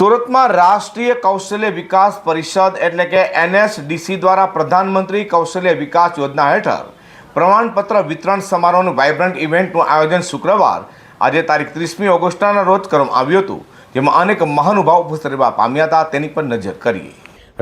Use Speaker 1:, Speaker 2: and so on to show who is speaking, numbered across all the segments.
Speaker 1: સુરતમાં રાષ્ટ્રીય કૌશલ્ય વિકાસ પરિષદ એટલે કે એનએસડીસી દ્વારા પ્રધાનમંત્રી કૌશલ્ય વિકાસ યોજના હેઠળ પ્રમાણપત્ર વિતરણ સમારોહનું વાઇબ્રન્ટ ઇવેન્ટનું આયોજન શુક્રવાર, આજે તારીખ ત્રીસમી ઓગસ્ટના રોજ કરવામાં આવ્યું હતું, જેમાં અનેક મહાનુભાવ ઉપસ્થિત રહેવા પામ્યા હતા. તેની પર નજર કરીએ.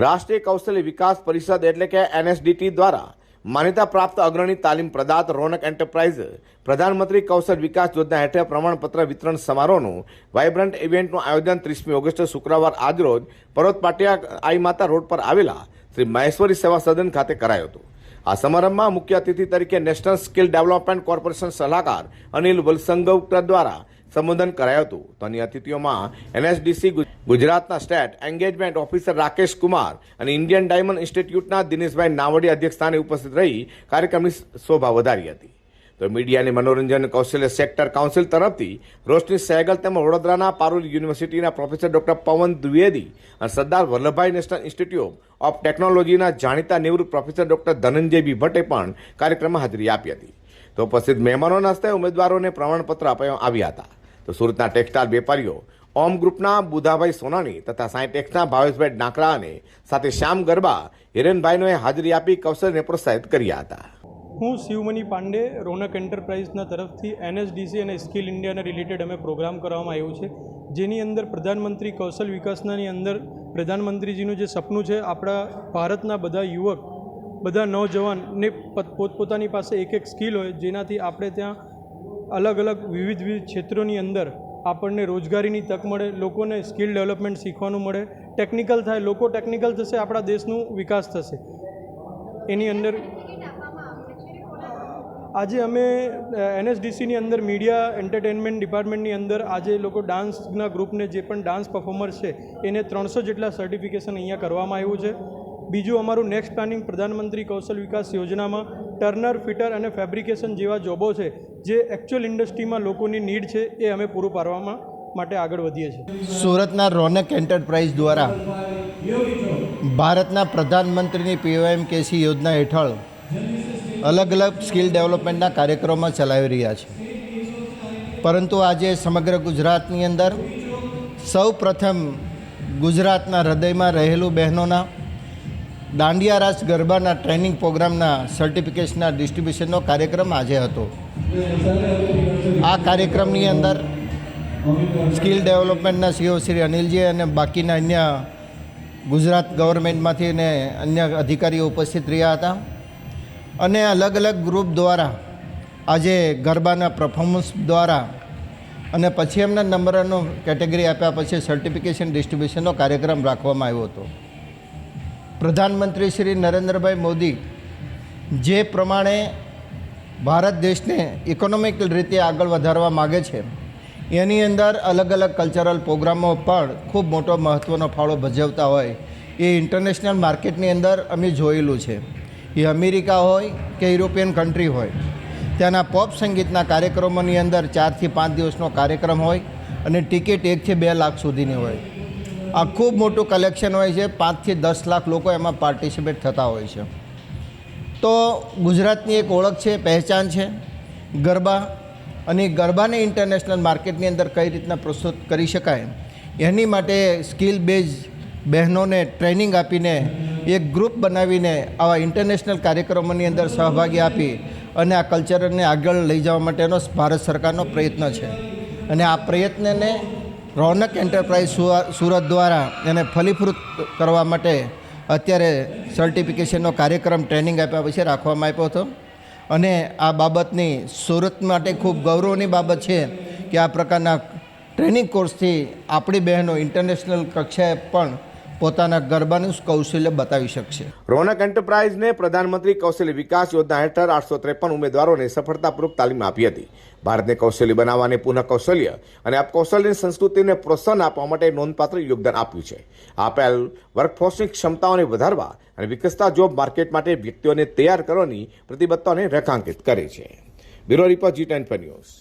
Speaker 1: રાષ્ટ્રીય કૌશલ્ય વિકાસ પરિષદ એટલે કે એનએસડીટી દ્વારા માન્યતા પ્રાપ્ત અગ્રણી તાલીમ પ્રદાત રોનક એન્ટરપ્રાઇઝ પ્રધાનમંત્રી કૌશલ વિકાસ યોજના હેઠળ પ્રમાણપત્ર વિતરણ સમારોહનું વાયબ્રન્ટ ઇવેન્ટનું આયોજન ત્રીસમી ઓગસ્ટ શુક્રવાર આજરોજ પર્વત પાટિયા આઈ માતા રોડ પર આવેલા શ્રી મહેશ્વરી સેવા સદન ખાતે કરાયો હતો. આ સમારંભમાં મુખ્ય અતિથિ તરીકે નેશનલ સ્કિલ ડેવલપમેન્ટ કોર્પોરેશન સલાહકાર અનિલ વલસંગવકર દ્વારા સંબોધન કરાયું હતું. તો અન્ય અતિથિઓમાં એનએસડીસી ગુજરાતના state engagement officer Rakesh Kumar અને ઇન્ડિયન ડાયમંડ ઇન્સ્ટિટ્યૂટના દિનેશભાઈ નાવડી અધ્યક્ષસ્થાને ઉપસ્થિત રહી કાર્યક્રમની શોભા વધારી હતી. તો મીડિયાની મનોરંજન કૌશલ્ય સેક્ટર કાઉન્સિલ તરફથી રોશની સહેગલ તેમજ વડોદરાના પારુલ યુનિવર્સિટીના પ્રોફેસર ડોક્ટર પવન દ્વિવેદી અને Sardar Vallabhbhai national institute of ટેકનોલોજીના જાણીતા નિવૃત્ત પ્રોફેસર ડોક્ટર ધનંજય બી ભટ્ટે પણ કાર્યક્રમમાં હાજરી આપી હતી. તો ઉપસ્થિત મહેમાનોના હસ્તે ઉમેદવારોને પ્રમાણપત્ર અપાયા આવ્યા હતા. તો સુરતના ટેક્સટાઇલ વેપારીઓ ઓમ ગ્રુપના બુધાભાઈ સોનાણી તથા સાઈ ટેક્સના ભાવેશભાઈ ડાંકરા અને સાથે શ્યામ ગરબા, હિરેનભાઈનોએ હાજરી આપી કૌશલને પ્રોત્સાહિત કર્યા હતા.
Speaker 2: હું શિવમણી પાંડે, રોનક એન્ટરપ્રાઇઝના તરફથી એનએસડીસી અને સ્કિલ ઇન્ડિયાના રિલેટેડ અમે પ્રોગ્રામ કરવામાં આવ્યું છે, જેની અંદર પ્રધાનમંત્રી કૌશલ વિકાસનાની અંદર પ્રધાનમંત્રીજીનું જે સપનું છે, આપણા ભારતના બધા યુવક, બધા નવજવાનને પોતપોતાની પાસે એક એક સ્કિલ હોય, જેનાથી આપણે ત્યાં અલગ અલગ વિવિધ વિવિધ ક્ષેત્રોની અંદર આપણને રોજગારીની તક મળે, લોકોને સ્કિલ ડેવલપમેન્ટ શીખવાનું મળે, ટેકનિકલ થાય, લોકો ટેકનિકલ થશે, આપણા દેશનું વિકાસ થશે. એની અંદર આજે અમે એનએસડીસીની અંદર મીડિયા એન્ટરટેનમેન્ટ ડિપાર્ટમેન્ટની અંદર આજે લોકો ડાન્સના ગ્રુપને જે પણ ડાન્સ પરફોર્મર છે, એને ત્રણસો જેટલા સર્ટિફિકેશન અહીંયા કરવામાં આવ્યું છે. બીજું અમારું નેક્સ્ટ પ્લાનિંગ પ્રધાનમંત્રી કૌશલ વિકાસ યોજનામાં ટર્નર, ફિટર અને ફેબ્રિકેશન જેવા જોબો છે, જે એકચ્યુઅલ ઇન્ડસ્ટ્રીમાં લોકોની નીડ છે, એ અમે પૂરું પાડવામાં માટે આગળ વધીએ છીએ.
Speaker 3: સુરતના રોનક એન્ટરપ્રાઇઝ દ્વારા ભારતના પ્રધાનમંત્રીની પીઓએમકેસી યોજના હેઠળ અલગ અલગ સ્કિલ ડેવલપમેન્ટના કાર્યક્રમો ચલાવી રહ્યા છે. પરંતુ આજે સમગ્ર ગુજરાતની અંદર સૌ પ્રથમ ગુજરાતના હૃદયમાં રહેલું બહેનોના દાંડિયા રાસ ગરબાના ટ્રેનિંગ પ્રોગ્રામના સર્ટિફિકેશનના ડિસ્ટ્રીબ્યુશનનો કાર્યક્રમ આજે હતો. આ કાર્યક્રમની અંદર સ્કિલ ડેવલપમેન્ટના સીઓ શ્રી અનિલજી અને બાકીના અન્ય ગુજરાત ગવર્મેન્ટમાંથી અને અન્ય અધિકારીઓ ઉપસ્થિત રહ્યા હતા. અને અલગ અલગ ગ્રુપ દ્વારા આજે ગરબાના પરફોર્મન્સ દ્વારા અને પછી એમના નંબરનો કેટેગરી આપ્યા પછી સર્ટિફિકેશન ડિસ્ટ્રીબ્યુશનનો કાર્યક્રમ રાખવામાં આવ્યો હતો. પ્રધાનમંત્રી શ્રી નરેન્દ્રભાઈ મોદી જે પ્રમાણે ભારત દેશને ઇકોનોમિક રીતે આગળ વધારવા માગે છે, એની અંદર અલગ અલગ કલ્ચરલ પ્રોગ્રામો પણ ખૂબ મોટો મહત્ત્વનો ફાળો ભજવતા હોય, એ ઇન્ટરનેશનલ માર્કેટની અંદર અમે જોયેલું છે. એ અમેરિકા હોય કે યુરોપિયન કન્ટ્રી હોય, ત્યાંના પોપ સંગીતના કાર્યક્રમોની અંદર ચારથી પાંચ દિવસનો કાર્યક્રમ હોય અને ટિકિટ એકથી બે લાખ સુધીની હોય. આ ખૂબ મોટું કલેક્શન હોય છે. પાંચથી દસ લાખ લોકો એમાં પાર્ટિસિપેટ થતા હોય છે. તો ગુજરાતની એક ઓળખ છે, પહેચાન છે, ગરબા અને ગરબાને ઇન્ટરનેશનલ માર્કેટની અંદર કઈ રીતના પ્રસ્તુત કરી શકાય? એની માટે સ્કિલ બેઝ બહેનોને ટ્રેનિંગ આપીને એક ગ્રુપ બનાવીને આવા ઇન્ટરનેશનલ કાર્યક્રમોની અંદર સહભાગી આપી અને આ કલ્ચરને આગળ લઈ જવા માટેનો ભારત સરકારનો પ્રયત્ન છે. અને આ પ્રયત્નને રોનક એન્ટરપ્રાઇઝ સુરત દ્વારા એને ફલીફૃત કરવા માટે અત્યારે સર્ટિફિકેશનનો કાર્યક્રમ ટ્રેનિંગ આપ્યા પછી રાખવામાં આવ્યો હતો. અને આ બાબતની સુરત માટે ખૂબ ગૌરવની બાબત છે કે આ પ્રકારના ટ્રેનિંગ કોર્સથી આપણી બહેનો ઇન્ટરનેશનલ કક્ષાએ પણ પોતાના ગરબાનું કૌશલ્ય બતાવી શકશે.
Speaker 1: રોનક એન્ટરપ્રાઇઝને પ્રધાનમંત્રી કૌશલ્ય વિકાસ યોજના હેઠળ આઠસો ત્રેપન ઉમેદવારોને સફળતાપૂર્વક તાલીમ આપી હતી. ભારતને કૌશલ્ય બનાવવાને પુનઃ કૌશલ્ય અને આ કૌશલ્યની સંસ્કૃતિને પ્રોત્સાહન આપવા માટે નોંધપાત્ર યોગદાન આપ્યું છે. આ પહેલ વર્કફોર્સની ક્ષમતાઓને વધારવા અને વિકસતા જોબ માર્કેટ માટે વ્યક્તિઓને તૈયાર કરવાની પ્રતિબદ્ધતાને રેખાંકિત કરે છે. Bureau report G ten news.